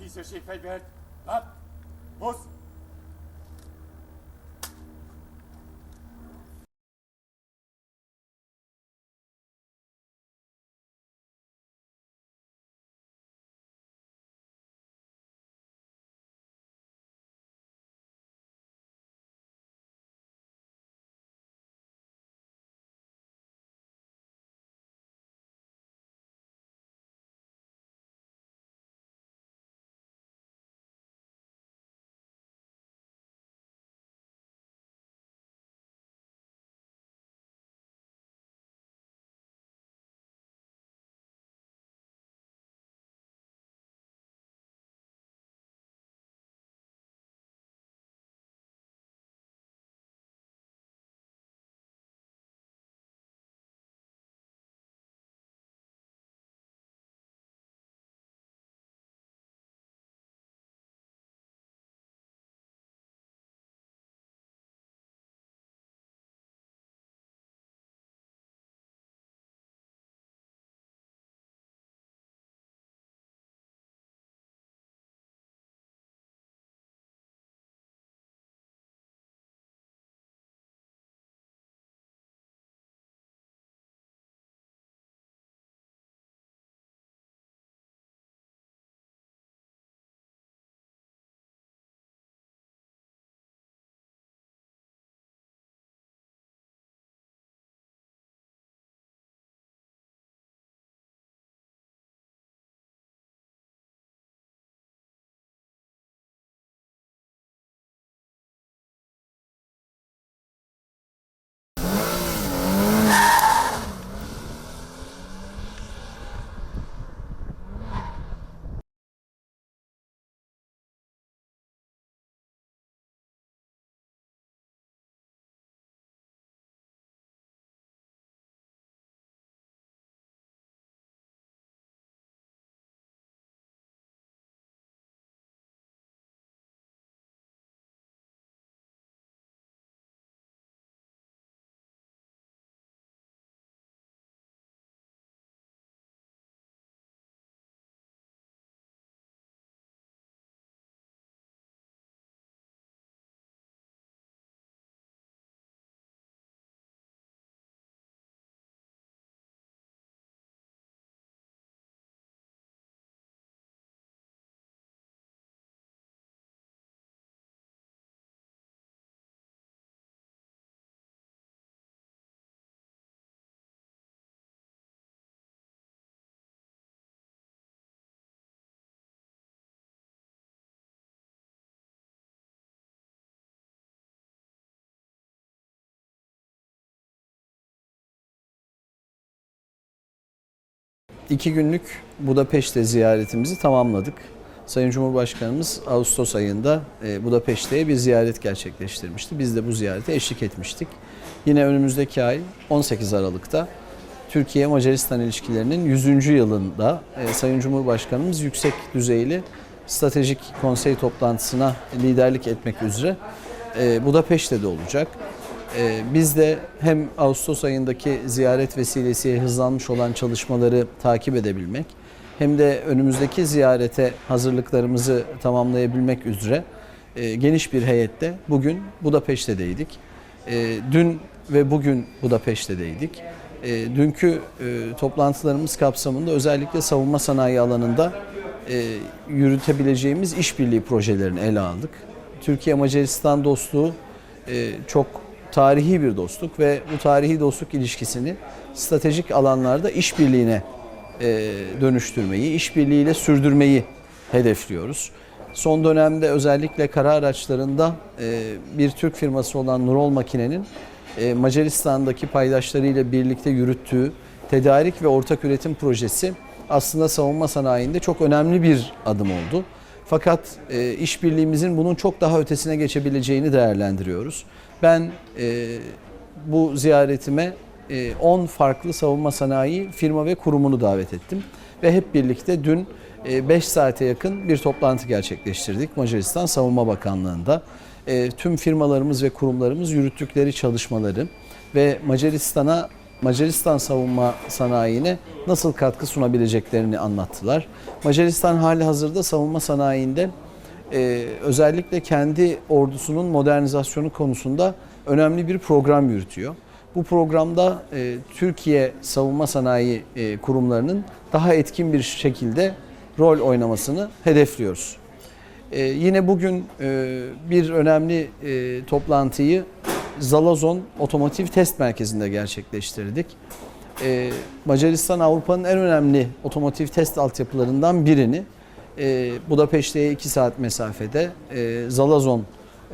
Dieses Schifferwerk, was muss İki günlük Budapeşte ziyaretimizi tamamladık. Sayın Cumhurbaşkanımız Ağustos ayında e, Budapeşte'ye bir ziyaret gerçekleştirmişti. Biz de bu ziyarete eşlik etmiştik. Yine önümüzdeki ay 18 Aralık'ta Türkiye Macaristan ilişkilerinin 100. yılında e, Sayın Cumhurbaşkanımız yüksek düzeyli stratejik konsey toplantısına liderlik etmek üzere e, Budapeşte'de olacak. Ee, Biz de hem Ağustos ayındaki ziyaret vesilesiyle hızlanmış olan çalışmaları takip edebilmek hem de önümüzdeki ziyarete hazırlıklarımızı tamamlayabilmek üzere e, geniş bir heyette bugün Budapeşte'deydik. E, Dün ve bugün Budapeşte'deydik. E, Dünkü e, toplantılarımız kapsamında özellikle savunma sanayi alanında e, yürütebileceğimiz işbirliği projelerini ele aldık. Türkiye-Macaristan dostluğu e, çok tarihi bir dostluk ve bu tarihi dostluk ilişkisini stratejik alanlarda işbirliğine e, dönüştürmeyi, işbirliğiyle sürdürmeyi hedefliyoruz. Son dönemde özellikle kara araçlarında e, bir Türk firması olan Nurol Makine'nin e, Macaristan'daki paydaşlarıyla birlikte yürüttüğü tedarik ve ortak üretim projesi aslında savunma sanayinde çok önemli bir adım oldu. Fakat e, işbirliğimizin bunun çok daha ötesine geçebileceğini değerlendiriyoruz. Ben e, bu ziyaretime e, 10 farklı savunma sanayi firma ve kurumunu davet ettim. Ve hep birlikte dün 5 saate yakın bir toplantı gerçekleştirdik Macaristan Savunma Bakanlığı'nda. E, tüm firmalarımız ve kurumlarımız yürüttükleri çalışmaları ve Macaristan'a Macaristan savunma sanayine nasıl katkı sunabileceklerini anlattılar. Macaristan hali hazırda savunma sanayinde e, özellikle kendi ordusunun modernizasyonu konusunda önemli bir program yürütüyor. Bu programda e, Türkiye savunma sanayi e, kurumlarının daha etkin bir şekilde rol oynamasını hedefliyoruz. E, yine bugün e, bir önemli e, toplantıyı Zalazon Otomotiv Test Merkezi'nde gerçekleştirdik. E, Macaristan Avrupa'nın en önemli otomotiv test altyapılarından birini e, Budapeşte'ye 2 saat mesafede e, Zalazon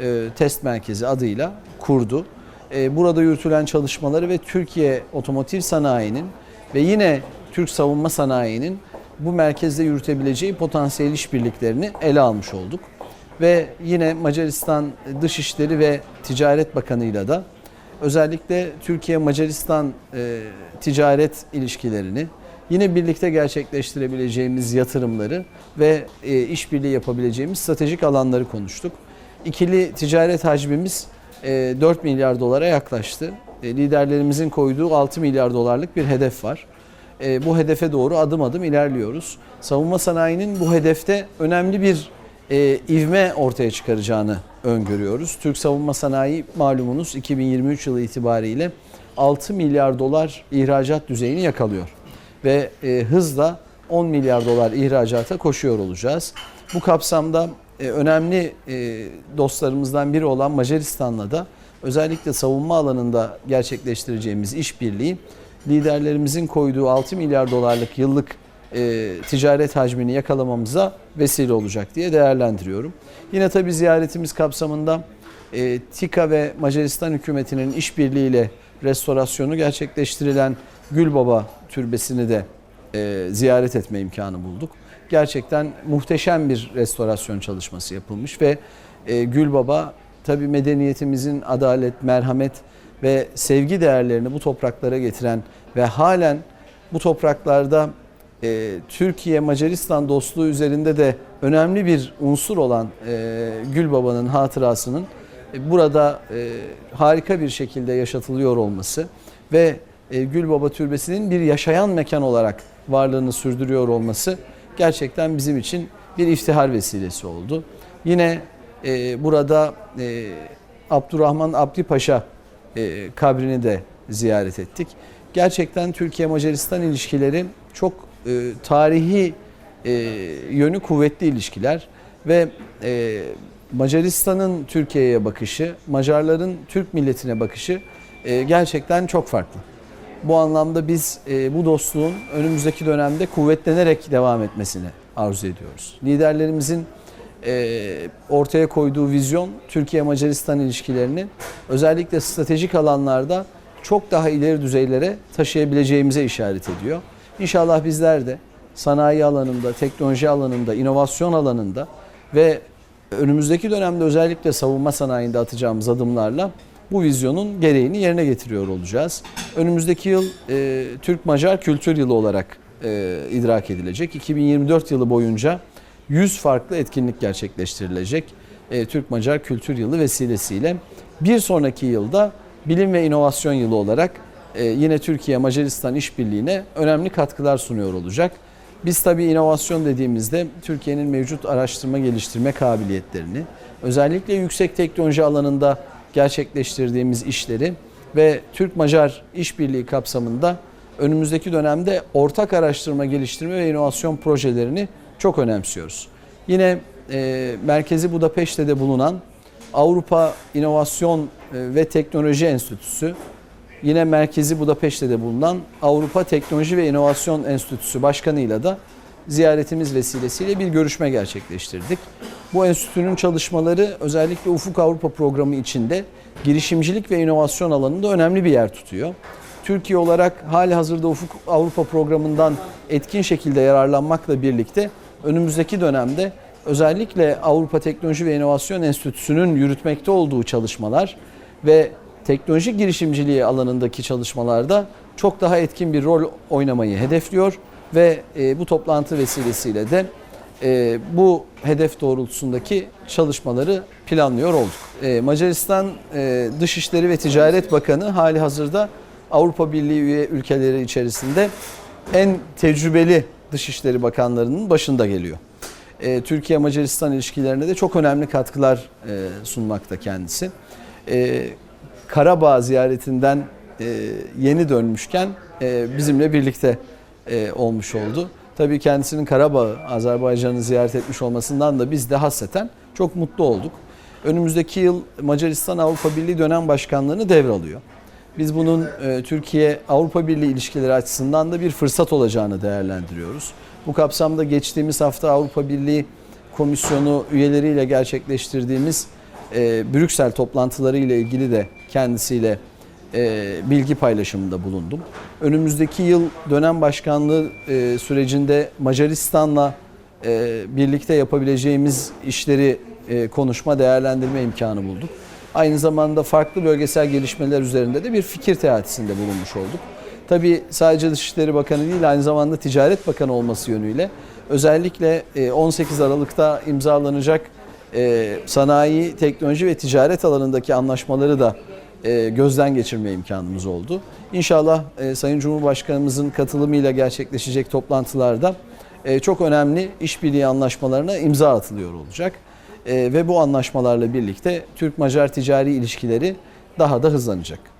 e, Test Merkezi adıyla kurdu. E, burada yürütülen çalışmaları ve Türkiye otomotiv sanayinin ve yine Türk savunma sanayinin bu merkezde yürütebileceği potansiyel işbirliklerini ele almış olduk. Ve yine Macaristan Dışişleri ve Ticaret Bakanı'yla da özellikle Türkiye-Macaristan e, ticaret ilişkilerini, yine birlikte gerçekleştirebileceğimiz yatırımları ve e, işbirliği yapabileceğimiz stratejik alanları konuştuk. İkili ticaret hacmimiz e, 4 milyar dolara yaklaştı. E, liderlerimizin koyduğu 6 milyar dolarlık bir hedef var. E, bu hedefe doğru adım adım ilerliyoruz. Savunma sanayinin bu hedefte önemli bir e, ivme ortaya çıkaracağını öngörüyoruz. Türk savunma sanayi malumunuz 2023 yılı itibariyle 6 milyar dolar ihracat düzeyini yakalıyor. Ve e, hızla 10 milyar dolar ihracata koşuyor olacağız. Bu kapsamda e, önemli e, dostlarımızdan biri olan Macaristan'la da özellikle savunma alanında gerçekleştireceğimiz işbirliği liderlerimizin koyduğu 6 milyar dolarlık yıllık e, ticaret hacmini yakalamamıza vesile olacak diye değerlendiriyorum. Yine tabi ziyaretimiz kapsamında e, TİKA ve Macaristan hükümetinin işbirliğiyle restorasyonu gerçekleştirilen Gülbaba Türbesi'ni de e, ziyaret etme imkanı bulduk. Gerçekten muhteşem bir restorasyon çalışması yapılmış ve e, Gülbaba tabi medeniyetimizin adalet, merhamet ve sevgi değerlerini bu topraklara getiren ve halen bu topraklarda e, Türkiye-Macaristan dostluğu üzerinde de önemli bir unsur olan e, Gülbaba'nın hatırasının e, burada e, harika bir şekilde yaşatılıyor olması ve e, Gülbaba Türbesi'nin bir yaşayan mekan olarak varlığını sürdürüyor olması gerçekten bizim için bir iftihar vesilesi oldu. Yine e, burada e, Abdurrahman Abdi Paşa e, kabrini de ziyaret ettik. Gerçekten Türkiye-Macaristan ilişkileri çok e, tarihi e, yönü kuvvetli ilişkiler ve e, Macaristan'ın Türkiye'ye bakışı, Macarların Türk milletine bakışı gerçekten çok farklı. Bu anlamda biz bu dostluğun önümüzdeki dönemde kuvvetlenerek devam etmesini arzu ediyoruz. Liderlerimizin ortaya koyduğu vizyon Türkiye-Macaristan ilişkilerini özellikle stratejik alanlarda çok daha ileri düzeylere taşıyabileceğimize işaret ediyor. İnşallah bizler de sanayi alanında, teknoloji alanında, inovasyon alanında ve önümüzdeki dönemde özellikle savunma sanayinde atacağımız adımlarla bu vizyonun gereğini yerine getiriyor olacağız. Önümüzdeki yıl e, Türk-Macar Kültür Yılı olarak e, idrak edilecek. 2024 yılı boyunca 100 farklı etkinlik gerçekleştirilecek. E, Türk-Macar Kültür Yılı vesilesiyle bir sonraki yılda Bilim ve İnovasyon Yılı olarak e, yine Türkiye-Macaristan işbirliğine önemli katkılar sunuyor olacak. Biz tabii inovasyon dediğimizde Türkiye'nin mevcut araştırma geliştirme kabiliyetlerini, özellikle yüksek teknoloji alanında gerçekleştirdiğimiz işleri ve Türk-Macar işbirliği kapsamında önümüzdeki dönemde ortak araştırma, geliştirme ve inovasyon projelerini çok önemsiyoruz. Yine e, merkezi Budapeşte'de bulunan Avrupa İnovasyon e, ve Teknoloji Enstitüsü, yine merkezi Budapeşte'de bulunan Avrupa Teknoloji ve İnovasyon Enstitüsü Başkanı'yla da ziyaretimiz vesilesiyle bir görüşme gerçekleştirdik. Bu enstitünün çalışmaları özellikle Ufuk Avrupa programı içinde girişimcilik ve inovasyon alanında önemli bir yer tutuyor. Türkiye olarak hali hazırda Ufuk Avrupa programından etkin şekilde yararlanmakla birlikte önümüzdeki dönemde özellikle Avrupa Teknoloji ve İnovasyon Enstitüsü'nün yürütmekte olduğu çalışmalar ve teknoloji girişimciliği alanındaki çalışmalarda çok daha etkin bir rol oynamayı hedefliyor ve e, bu toplantı vesilesiyle de e, bu hedef doğrultusundaki çalışmaları planlıyor olduk. E, Macaristan Dışişleri ve Ticaret Bakanı hali hazırda Avrupa Birliği üye ülkeleri içerisinde en tecrübeli Dışişleri Bakanlarının başında geliyor. Türkiye-Macaristan ilişkilerine de çok önemli katkılar sunmakta kendisi. Karabağ ziyaretinden e, yeni dönmüşken e, bizimle birlikte e, olmuş oldu. Tabii kendisinin Karabağ'ı, Azerbaycan'ı ziyaret etmiş olmasından da biz de hasreten çok mutlu olduk. Önümüzdeki yıl Macaristan Avrupa Birliği dönem başkanlığını devralıyor. Biz bunun e, Türkiye-Avrupa Birliği ilişkileri açısından da bir fırsat olacağını değerlendiriyoruz. Bu kapsamda geçtiğimiz hafta Avrupa Birliği Komisyonu üyeleriyle gerçekleştirdiğimiz Brüksel toplantıları ile ilgili de kendisiyle e, bilgi paylaşımında bulundum. Önümüzdeki yıl dönem başkanlığı e, sürecinde Macaristan'la e, birlikte yapabileceğimiz işleri e, konuşma, değerlendirme imkanı bulduk. Aynı zamanda farklı bölgesel gelişmeler üzerinde de bir fikir teatisinde bulunmuş olduk. Tabii sadece Dışişleri Bakanı değil aynı zamanda Ticaret Bakanı olması yönüyle özellikle e, 18 Aralık'ta imzalanacak e, sanayi, teknoloji ve ticaret alanındaki anlaşmaları da e, gözden geçirme imkanımız oldu. İnşallah e, Sayın Cumhurbaşkanımızın katılımıyla gerçekleşecek toplantılarda e, çok önemli işbirliği anlaşmalarına imza atılıyor olacak. E, ve bu anlaşmalarla birlikte Türk-Macar ticari ilişkileri daha da hızlanacak.